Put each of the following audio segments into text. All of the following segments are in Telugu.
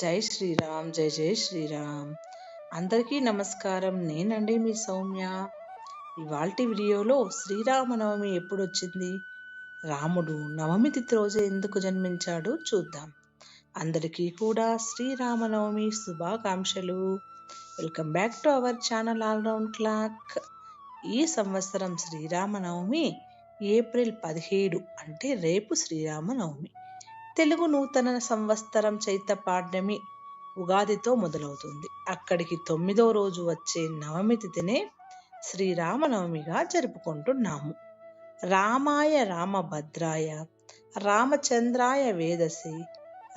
జై శ్రీరామ్ జై జై శ్రీరామ్. అందరికీ నమస్కారం. నేనండి మీ సౌమ్య. ఇవాల్టి వీడియోలో శ్రీరామనవమి ఎప్పుడు వచ్చింది రాముడు నవమి తిథి రోజు ఎందుకు జన్మించాడు చూద్దాం. అందరికీ కూడా శ్రీరామనవమి శుభాకాంక్షలు. Welcome back to our channel all round clock. ఈ సంవత్సరం శ్రీరామనవమి ఏప్రిల్ పదిహేడు అంటే రేపు శ్రీరామనవమి. తెలుగు నూతన సంవత్సరం చైత పాడ్యమి ఉగాదితో మొదలవుతుంది. అక్కడికి తొమ్మిదో రోజు వచ్చే నవమి తిథినే శ్రీరామనవమిగా జరుపుకుంటున్నాము. రామాయ రామభద్రాయ రామచంద్రాయ వేదసి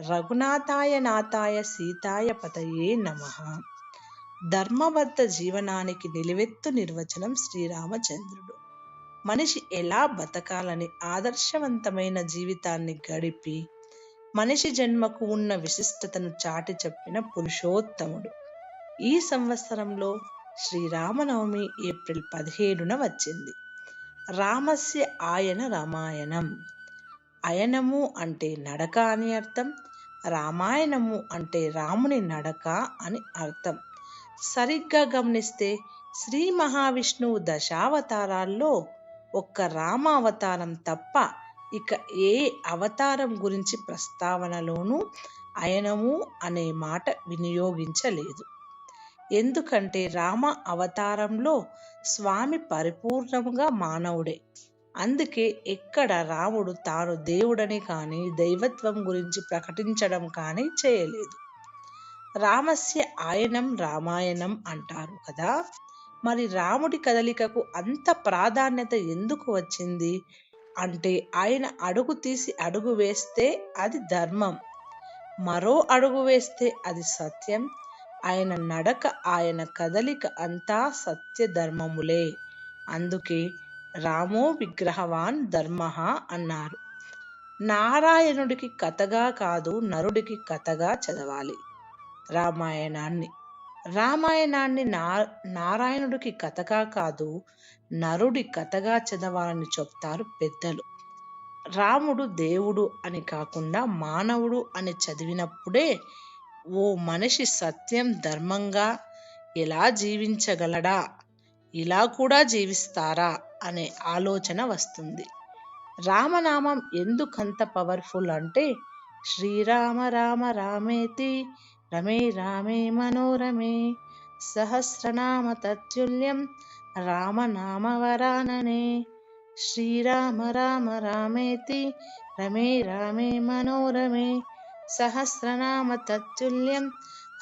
రఘునాథాయ నాథాయ సీతాయ పతయే నమ. ధర్మబద్ధ జీవనానికి నిలువెత్తు నిర్వచనం శ్రీరామచంద్రుడు. మనిషి ఎలా బతకాలని ఆదర్శవంతమైన జీవితాన్ని గడిపి మనిషి జన్మకు ఉన్న విశిష్టతను చాటి చెప్పిన పురుషోత్తముడు. ఈ సంవత్సరంలో శ్రీరామనవమి ఏప్రిల్ పదిహేడున వచ్చింది. రామస్య ఆయన రామాయణం. అయనము అంటే నడక అని అర్థం రామాయణము అంటే రాముని నడక అని అర్థం. సరిగ్గా గమనిస్తే శ్రీ మహావిష్ణువు దశావతారాల్లో ఒక్క రామ అవతారం తప్ప ఇక ఏ అవతారం గురించి ప్రస్తావనలోనూ అయనము అనే మాట వినియోగించలేదు. ఎందుకంటే రామ అవతారంలో స్వామి పరిపూర్ణంగా మానవుడే. అందుకే ఎక్కడ రాముడు తాను దేవుడని కానీ దైవత్వం గురించి ప్రకటించడం కానీ చేయలేదు. రామస్య ఆయనం రామాయణం అంటారు కదా. మరి రాముడి కదలికకు అంత ప్రాధాన్యత ఎందుకు వచ్చింది? అంటే ఆయన అడుగు తీసి అడుగు వేస్తే అది ధర్మం. మరో అడుగు వేస్తే అది సత్యం. ఆయన నడక ఆయన కదలిక అంతా సత్య ధర్మములే అందుకే రామో విగ్రహవాన్ ధర్మ అన్నారు. నారాయణుడికి కథగా కాదు నరుడికి కథగా చదవాలి. రామాయణాన్ని రామాయణాన్ని నా నారాయణుడికి కథగా కాదు నరుడి కథగా చదవాలని చెప్తారు పెద్దలు. రాముడు దేవుడు అని కాకుండా మానవుడు అని చదివినప్పుడే ఓ మనిషి సత్యం ధర్మంగా ఎలా జీవించగలడా ఇలా కూడా జీవిస్తారా అనే ఆలోచన వస్తుంది. రామనామం ఎందుకంత పవర్ఫుల్ అంటే శ్రీరామ రామ రామేతి రమే రామే మనోరమే. సహస్రనామ తత్తుల్యం రామనామవరాననే శ్రీరామ రామ రామేతి రమే రామే మనోరమే. సహస్రనామ తత్తుల్యం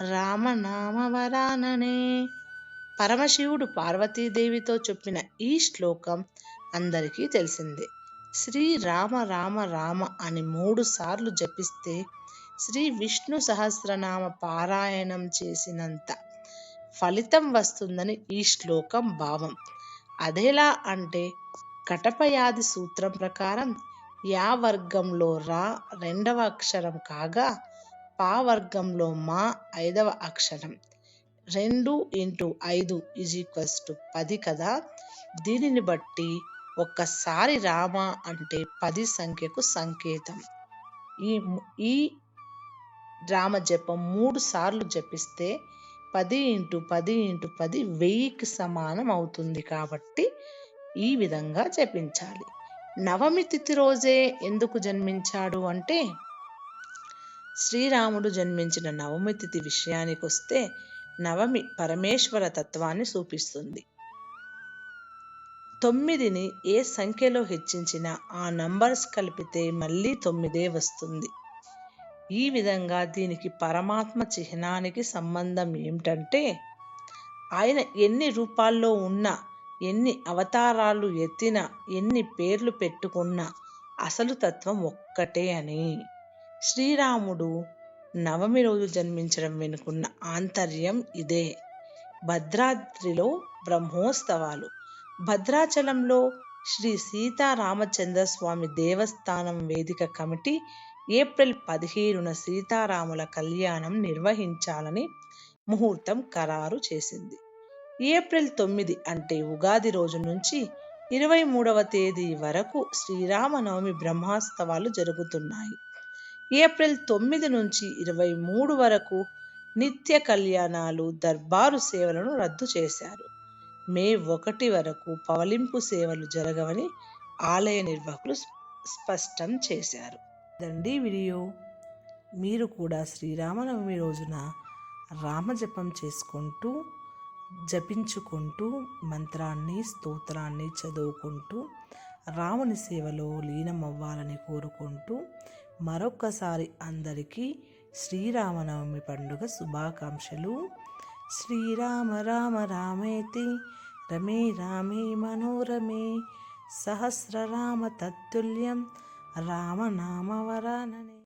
రామనామవరాననే పరమశివుడు పార్వతీదేవితో చెప్పిన ఈ శ్లోకం అందరికీ తెలిసిందే. శ్రీ రామ రామ రామ అని మూడు సార్లు జపిస్తే శ్రీ విష్ణు సహస్రనామ పారాయణం చేసినంత ఫలితం వస్తుందని ఈ శ్లోకం భావం. అదేలా అంటే కటపయాది సూత్రం ప్రకారం యా వర్గంలో రా రెండవ అక్షరం కాగా పా వర్గంలో మా ఐదవ అక్షరం. రెండు ఇంటూ ఐదు ఈజ్ ఈక్వల్స్ టు పది కదా? దీనిని బట్టి ఒక్కసారి రామ అంటే పది సంఖ్యకు సంకేతం. ఈ ఈ రామ జపం మూడు సార్లు జపిస్తే పది ఇంటూ పది ఇంటూ పది వెయ్యికి సమానం అవుతుంది కాబట్టి ఈ విధంగా జపించాలి. నవమి తిథి రోజే ఎందుకు జన్మించాడు అంటే శ్రీరాముడు జన్మించిన నవమి తిథి విషయానికి వస్తే నవమి పరమేశ్వర తత్వాన్ని చూపిస్తుంది తొమ్మిదిని ఏ సంఖ్యలో హెచ్చించినా ఆ నంబర్స్ కలిపితే మళ్ళీ తొమ్మిదే వస్తుంది. ఈ విధంగా దీనికి పరమాత్మ చిహ్నానికి సంబంధం ఏమిటంటే ఆయన ఎన్ని రూపాల్లో ఉన్నా ఎన్ని అవతారాలు ఎత్తినా ఎన్ని పేర్లు పెట్టుకున్నా అసలు తత్వం ఒక్కటే అని. శ్రీరాముడు నవమి రోజు జన్మించడం వెనుకున్న ఆంతర్యం ఇదే. భద్రాద్రిలో బ్రహ్మోత్సవాలు. భద్రాచలంలో శ్రీ సీతారామచంద్ర స్వామి దేవస్థానం వేదిక కమిటీ ఏప్రిల్ పదిహేనున సీతారాముల కళ్యాణం నిర్వహించాలని ముహూర్తం ఖరారు చేసింది. ఏప్రిల్ తొమ్మిది అంటే ఉగాది రోజు నుంచి ఇరవై మూడవ తేదీ వరకు శ్రీరామనవమి బ్రహ్మోత్సవాలు జరుగుతున్నాయి. ఏప్రిల్ తొమ్మిది నుంచి ఇరవై మూడు వరకు నిత్య కళ్యాణాలు దర్బారు సేవలను రద్దు చేశారు. మే ఒకటి వరకు పవలింపు సేవలు జరగవని ఆలయ నిర్వాహకులు స్పష్టం చేశారు. దండి వీడియో. మీరు కూడా శ్రీరామనవమి రోజున రామజపం చేసుకుంటూ జపించుకుంటూ మంత్రాన్ని స్తోత్రాన్ని చదువుకుంటూ రాముని సేవలో లీనమవ్వాలని కోరుకుంటూ మరొక్కసారి అందరికీ శ్రీరామనవమి పండుగ శుభాకాంక్షలు. శ్రీరామ రామ రామేతి రమే రామే మనోరమే సహస్రరామ తత్తుల్యం రామనామవరాననే